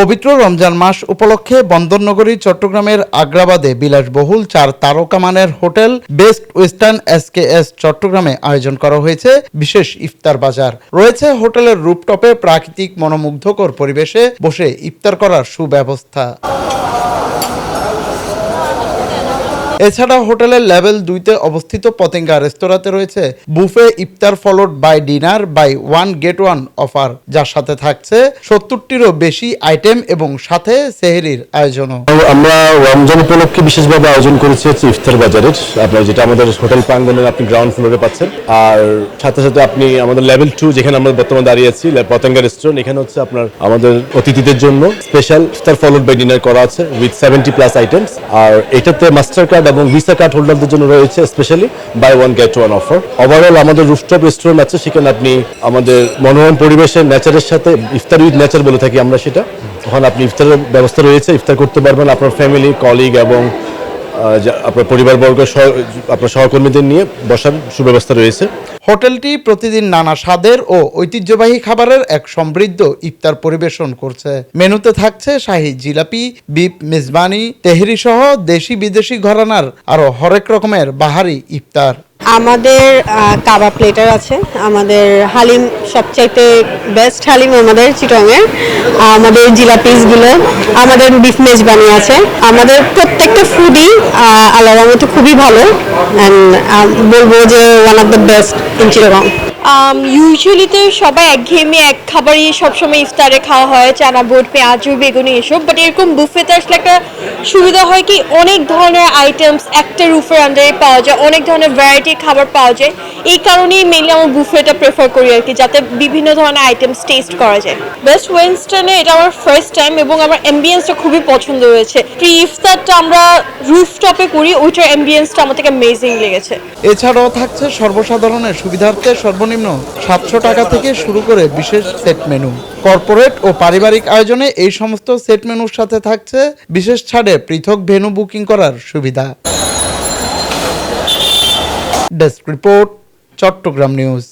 পবিত্র রমজান মাস উপলক্ষে বন্দরনগরী, চট্টগ্রামের আগ্রাবাদে বিলাসবহুল চার তারকা মানের হোটেল বেস্ট ওয়েস্টার্ন এসকেএস চট্টগ্রামে আয়োজন করা হয়েছে বিশেষ ইফতার বাজার। রয়েছে হোটেলের রূপটপে প্রাকৃতিক মনোমুগ্ধকর পরিবেশে বসে ইফতার করার সুব্যবস্থা। এছাড়া হোটেলের লেভেল দুইতে অবস্থিত পতেঙ্গা রেস্তোরাঁতে রয়েছে buffet, iftar followed by dinner buy one get one offer যার সাথে থাকছে সত্তরটিরও বেশি আইটেম এবং সাথে সেহেরির আয়োজনও। আমরা রমজান উপলক্ষে বিশেষভাবে আয়োজন করেছি হচ্ছে ইফতার বাজারের। আপনার যেটা আমাদের হোটেল প্রাঙ্গনের আপনি গ্রাউন্ড ফ্লোরে পাচ্ছেন। আর সাথে সাথে আপনি আমাদের লেভেল টু যেখানে আমরা বর্তমানে দাঁড়িয়ে আছি পতেঙ্গা রেস্টুরেন্ট এখানে হচ্ছে আপনার আমাদের অতিথিদের জন্য special iftar followed by dinner করা আছে উইথ সেভেন্টি প্লাস আইটেমস আর এটাতে মাস্টার কার্ড এবং ভিসা কার্ড হোল্ডারদের জন্য রয়েছে specially buy one get one offer overall আমাদের রুফটপ রেস্টুরেন্ট আছে, সেখানে আপনি আমাদের মনোরম পরিবেশের নেচারের সাথে, ইফতার উইথ নেচার বলে থাকি আমরা সেটা। ওখানে আপনি ইফতারের ব্যবস্থা রয়েছে, ইফতার করতে পারবেন আপনার ফ্যামিলি কলিগ এবং আপনার পরিবারবর্গ আপনার সহকর্মীদের নিয়ে বসার সুব্যবস্থা রয়েছে। হোটেলটি প্রতিদিন নানা স্বাদের ও ঐতিহ্যবাহী খাবারের এক সমৃদ্ধ ইফতার পরিবেশন করছে। মেনুতে থাকছে শাহী জিলাপি বিপ মেজবানি তেহরি সহ দেশি বিদেশি ঘরানার আরও হরেক রকমের বাহারি ইফতার। আমাদের আহ, কাবাব প্লেটার আছে আমাদের হালিম সবচাইতে বেস্ট হালিম আমাদের চিটংয়ের আমাদের জিলা জিলাপিসগুলো আমাদের বিফ মেজবানি আছে। আমাদের প্রত্যেকটা ফুডই আল্লাহর রহমতে খুবই ভালো অ্যান্ড বলব যে one of the best in Chittagong ইউজুয়ালিতে সবাই একঘেয়েমি এক খাবারই সবসময় ইফতারে খাওয়া হয় চানা বুট পেঁয়াজ, বেগুনি এসব বাট এরকম বুফেতে আসলে একটা সুবিধা হয় কি, অনেক ধরনের আইটেমস একটা রুফের আন্ডারে পাওয়া যায়, অনেক ধরনের ভ্যারাইটির খাবার পাওয়া যায়। এই কারণেই মেনলি আমার বুফেটা প্রেফার করি আর কি, যাতে বিভিন্ন ধরনের আইটেমস টেস্ট করা যায়। বেস্ট ওয়েনস্টানে এটা আমার ফার্স্ট টাইম এবং আমার অ্যাম্বিয়েন্সটা খুবই পছন্দ হয়েছে। প্রি ইফতারটা আমরা রুফটপে করি ওইটার অ্যাম্বিয়েন্সটা আমার থেকে অ্যামেজিং লেগেছে। এছাড়াও থাকছে সর্বসাধারণের সুবিধার্থে সর্বনিম্ন সাতশো টাকা থেকে শুরু করে বিশেষ সেট মেনু কর্পোরেট ও পারিবারিক আয়োজনে এই সমস্ত সেট মেনুর সাথে থাকছে বিশেষ ছাড়ে পৃথক ভেন্যু বুকিং করার সুবিধা। Desk report Chittagong news